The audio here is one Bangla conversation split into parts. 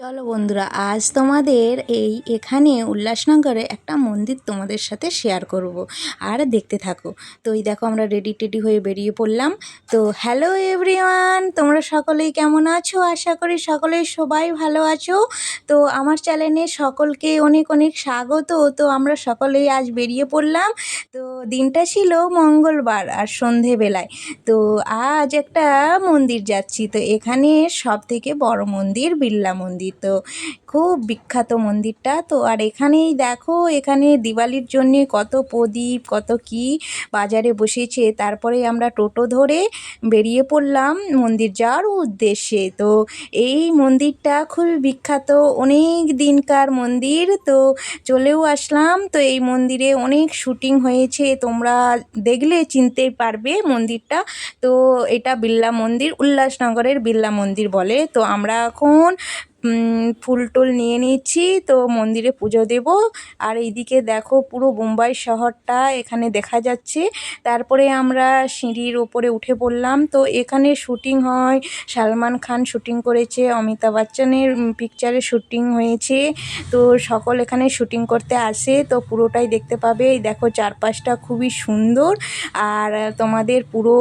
চলো বন্ধুরা, আজ তোমাদের এই এখানে উল্লাসনগরে একটা মন্দির তোমাদের সাথে শেয়ার করব। আর দেখতে থাকো। তো এই দেখো আমরা রেডি টেডি হয়ে বেরিয়ে পড়লাম। তো হ্যালো এভরিওয়ান তোমরা সকলেই কেমন আছো? আশা করি সকলেই সবাই ভালো আছো। তো আমার চ্যানেলে সকলকে অনেক অনেক স্বাগত। তো আমরা সকলেই আজ বেরিয়ে পড়লাম। তো দিনটা ছিল মঙ্গলবার আর সন্ধেবেলায়। তো আজ একটা মন্দির যাচ্ছি। তো এখানে সব থেকে বড় মন্দির বিড়লা মন্দির। তো খুব বিখ্যাত মন্দিরটা। তো আর এখানেই দেখো, এখানে দিওয়ালির জন্যে কত প্রদীপ, কত কি বাজারে বসেছে। তারপরে আমরা টোটো ধরে বেরিয়ে পড়লাম মন্দির যাওয়ার উদ্দেশ্যে। তো এই মন্দিরটা খুবই বিখ্যাত, অনেক দিনকার মন্দির। তো চলেও আসলাম। তো এই মন্দিরে অনেক শুটিং হয়েছে। তোমরা দেখলে চিনতে পারবে মন্দিরটা। তো এটা বিড়লা মন্দির, উল্লাসনগরের বিড়লা মন্দির বলে। তো আমরা এখন ফুল টুল নিয়ে নিচ্ছি, তো মন্দিরে পুজো দেব। আর এইদিকে দেখো পুরো বোম্বাই শহরটা এখানে দেখা যাচ্ছে। তারপরে আমরা সিঁড়ির ওপরে উঠে পড়লাম। তো এখানে শুটিং হয়। সালমান খান শুটিং করেছে, অমিতাভ বচ্চনের পিকচারে শুটিং হয়েছে। তো সকল এখানে শুটিং করতে আসে। তো পুরোটাই দেখতে পাবে। এই দেখো চারপাশটা খুবই সুন্দর। আর তোমাদের পুরো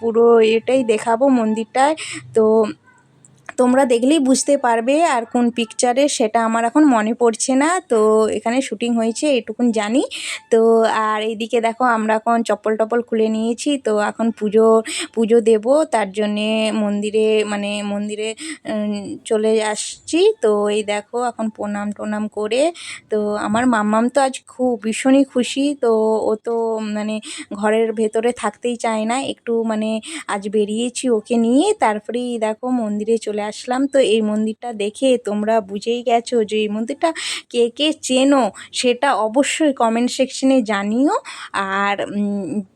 পুরো এটাই দেখাবো মন্দিরটায়। তো তোমরা দেখলেই বুঝতে পারবে আর কোন পিকচারে সেটা আমার এখন মনে পড়ছে না। তো এখানে শুটিং হয়েছে, এটুকুন জানি। তো আর এইদিকে দেখো, আমরা এখন চপ্পল টপল খুলে নিয়েছি। তো এখন পুজো পুজো দেব। তার জন্যে মন্দিরে মানে মন্দিরে চলে আসছি। তো এই দেখো, এখন প্রণাম টোনাম করে। তো আমার মাম্মাম তো আজ খুব ভীষণই খুশি। তো ও তো মানে ঘরের ভেতরে থাকতেই চায় না। একটু মানে আজ বেরিয়েছি ওকে নিয়ে। তারপরেই দেখো মন্দিরে চলে আসলাম। তো এই মন্দিরটা দেখে তোমরা বুঝেই গেছো যে এই মন্দিরটা কে কে চেনো সেটা অবশ্যই কমেন্ট সেকশনে জানিও। আর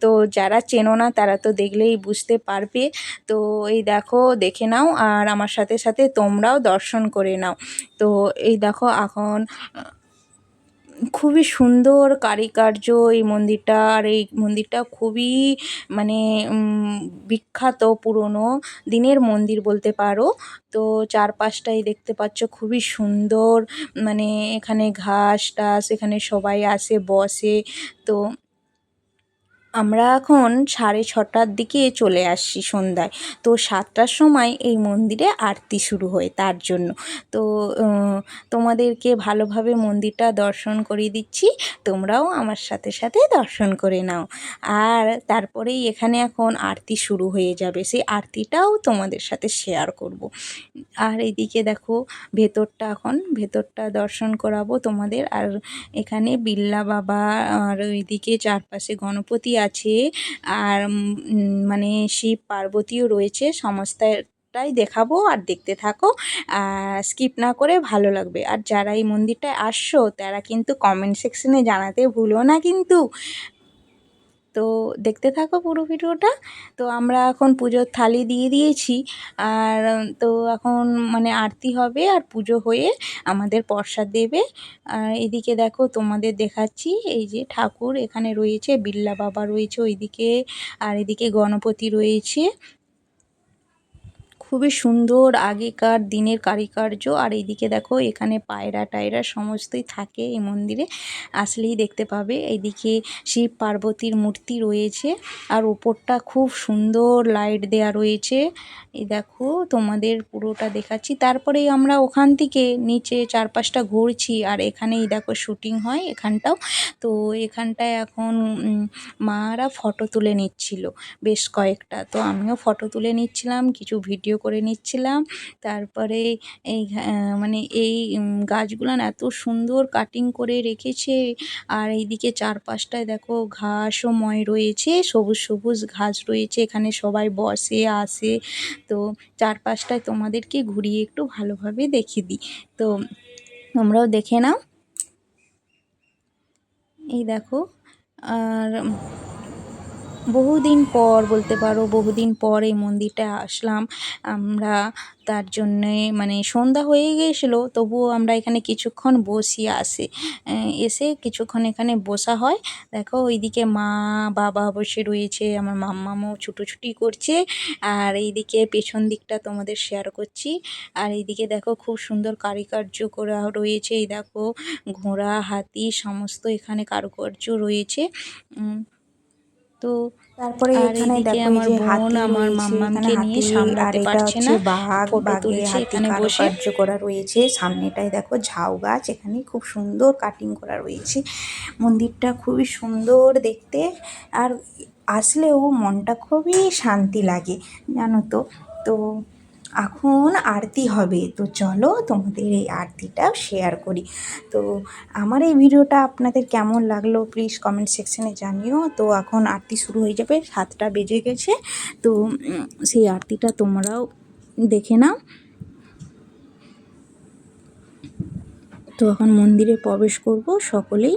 তো যারা চেনো না তারা তো দেখলেই বুঝতে পারবে। তো এই দেখো, দেখে নাও আর আমার সাথে সাথে তোমরাও দর্শন করে নাও। তো এই দেখো, এখন খুবই সুন্দর কারিকার্য এই মন্দিরটা। আর এই মন্দিরটা খুবই মানে বিখ্যাত, পুরনো। দিনের মন্দির বলতে পারো। তো চারপাশটাই দেখতে পাচ্ছ, খুবই সুন্দর। মানে এখানে ঘাস টাস, এখানে সবাই আসে, বসে। তো আমরা এখন সাড়ে ছটার দিকে চলে আসছি সন্ধ্যায়। তো সাতটার সময় এই মন্দিরে আরতি শুরু হয় তার জন্য। তো তোমাদেরকে ভালোভাবে মন্দিরটা দর্শন করিয়ে দিচ্ছি। তোমরাও আমার সাথে সাথে দর্শন করে নাও। আর তারপরেই এখানে এখন আরতি শুরু হয়ে যাবে। সেই আরতিটাও তোমাদের সাথে শেয়ার করব। আর এদিকে দেখো, ভেতরটা এখন, ভেতরটা দর্শন করাবো তোমাদের। আর এখানে বিল্লা বাবা, আর ওইদিকে চারপাশে গণপতি আছে আর মানে শিব পার্বতীও রয়েছে সমস্ত টাই দেখাবো আর দেখতে থাকো। স্কিপ না করে ভালো লাগবে। আর যারা এই মন্দিরটায় আসছো, তারা কিন্তু কমেন্ট সেকশনে জানাতে ভুলো না কিন্তু। তো দেখতে থাকো পুরো ভিডিওটা। তো আমরা এখন পুজোর থালি দিয়ে দিয়েছি। আর তো এখন মানে আরতি হবে আর পুজো হয়ে আমাদের প্রসাদ দেবে। আর এদিকে দেখো তোমাদের দেখাচ্ছি, এই যে ঠাকুর এখানে রয়েছে, বিল্লা বাবা রয়েছে ওইদিকে, আর এদিকে গণপতি রয়েছে। খুবই সুন্দর আগেকার দিনের কারুকার্য। আর এইদিকে দেখো, এখানে পায়রা টায়রা সমস্তই থাকে এই মন্দিরে। আসলেই দেখতে পাবে, এইদিকে শিব পার্বতীর মূর্তি রয়েছে। আর ওপরটা খুব সুন্দর লাইট দেয়া রয়েছে। এই দেখো, তোমাদের পুরোটা দেখাচ্ছি। তারপরেই আমরা ওখান থেকে নিচে চারপাশটা ঘুরছি। আর এখানেই দেখো শুটিং হয় এখানটাও। তো এখানটায় এখন মারা ফটো তুলে নিচ্ছিল বেশ কয়েকটা। তো আমিও ফটো তুলে নিচ্ছিলাম, কিছু ভিডিও করে নিচ্ছিলাম। তারপরে এই মানে এই গাছগুলান এত সুন্দর কাটিং করে রেখেছে। আর এইদিকে চারপাশটায় দেখো ঘাসময় রয়েছে, সবুজ সবুজ ঘাস রয়েছে, এখানে সবাই বসে, আসে। তো চারপাশটায় তোমাদেরকে ঘুরিয়ে একটু ভালোভাবে দেখিয়ে দিই। তো তোমরাও দেখে নাও। এই দেখো, আর বহুদিন পর বলতে পারো, বহুদিন পর এই মন্দিরটা আসলাম। আমরা তার জন্যে মানে সন্ধ্যা হয়ে গিয়েছিল, তবুও আমরা এখানে কিছুক্ষণ বসি আসে এসে কিছুক্ষণ এখানে বসা হয়। দেখো ওইদিকে মা, বাবা বসে রয়েছে, আমার মাম্মামও ছুটোছুটি করছে। আর এইদিকে পেছন দিকটা তোমাদের শেয়ার করছি। আর এইদিকে দেখো খুব সুন্দর কারুকার্য করা রয়েছে। এই দেখো ঘোড়া, হাতি, সমস্ত এখানে কারুকার্য রয়েছে। তো তারপরে এখানে দেখো এই আমার যে বোন হাতি আমার মাম্মাকে নিয়ে সামলাতে পারছে না। বাঘ বাঘে এখানে বসে। কার্য করা রয়েছে। সামনেটায় দেখো ঝাউ গাছ এখানে খুব সুন্দর কাটিং করা রয়েছে। মন্দিরটা খুবই সুন্দর দেখতে। আর আসলেও মনটা খুবই শান্তি লাগে জানো তো? তো এখন আরতি হবে। তো চলো তোমাদের এই আরতিটা শেয়ার করি। তো আমার এই ভিডিওটা আপনাদের কেমন লাগল প্লিজ কমেন্ট সেকশনে জানিও। তো এখন আরতি শুরু হয়ে যাবে, সাতটা বেজে গেছে। তো সেই আরতিটা তোমরাও দেখে নাও। তো এখন মন্দিরে প্রবেশ করব, সকলেই।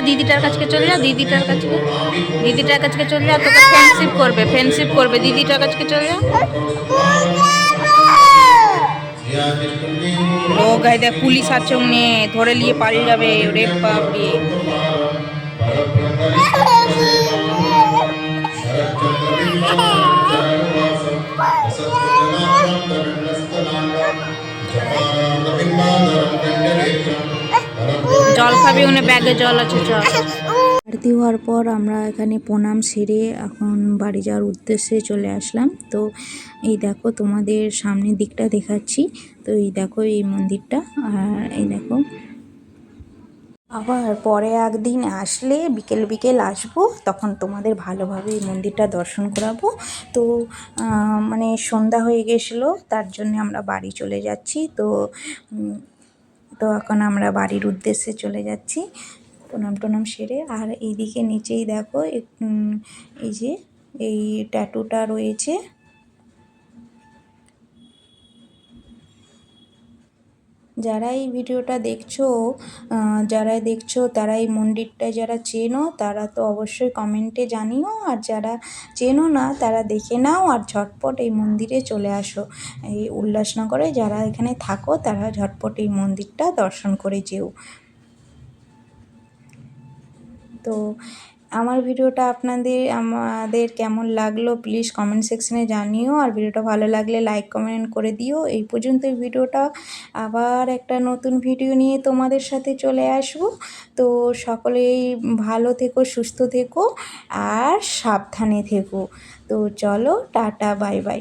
দিদিটার কাছকে চলে যা দিদিটার কাছে দিদিটার কাছকে চলে যা তোকে ফ্রেন্ডশিপ করবে ফ্রেন্ডশিপ করবে দিদিটার কাছকে চলে যা লোক এই দেখ পুলিশ আছে উনি ধরে নিয়ে পালিয়ে যাবে রে বাপরে জল খাবি উনি ব্যাগে জল আছে জল আরতি হওয়ার পর আমরা এখানে প্রণাম সেরে এখন বাড়ি যাওয়ার উদ্দেশ্যে চলে আসলাম। তো এই দেখো তোমাদের সামনের দিকটা দেখাচ্ছি। তো এই দেখো এই মন্দিরটা, আর এই দেখো। আবার পরে একদিন আসলে বিকেল বিকেল আসব, তখন তোমাদের ভালোভাবে এই মন্দিরটা দর্শন করাবো। তো মানে সন্ধ্যা হয়ে গেছিল, তার জন্য আমরা বাড়ি চলে যাচ্ছি। তো তো এখন আমরা বাড়ির উদ্দেশ্যে চলে যাচ্ছি প্রণাম টনাম সেরে। আর এইদিকে নিচেই দেখো এই যে, এই ট্যাটুটা রয়েছে। যারা এই ভিডিওটা দেখছ যারা দেখছ তারা এই মন্দিরটা যারা চেনো, তারা তো অবশ্যই কমেন্টে জানিও। আর যারা চেনো না, তারা দেখে নাও আর ঝটপট এই মন্দিরে চলে আসো। এই উল্লাসনগরে যারা এখানে থাকো, তারা ঝটপট এই মন্দিরটা দর্শন করে যেও। তো আমার ভিডিওটা আপনাদের, আমাদের কেমন লাগল প্লিজ কমেন্ট সেকশনে জানিও। আর ভিডিওটা ভালো লাগলে লাইক কমেন্ট করে দিও। এই পর্যন্তই ভিডিওটা। আবার একটা নতুন ভিডিও নিয়ে তোমাদের সাথে চলে আসব। তো সকলেই ভালো থেকো, সুস্থ থেকো, আর সাবধানে থেকো। তো চলো, টাটা বাই বাই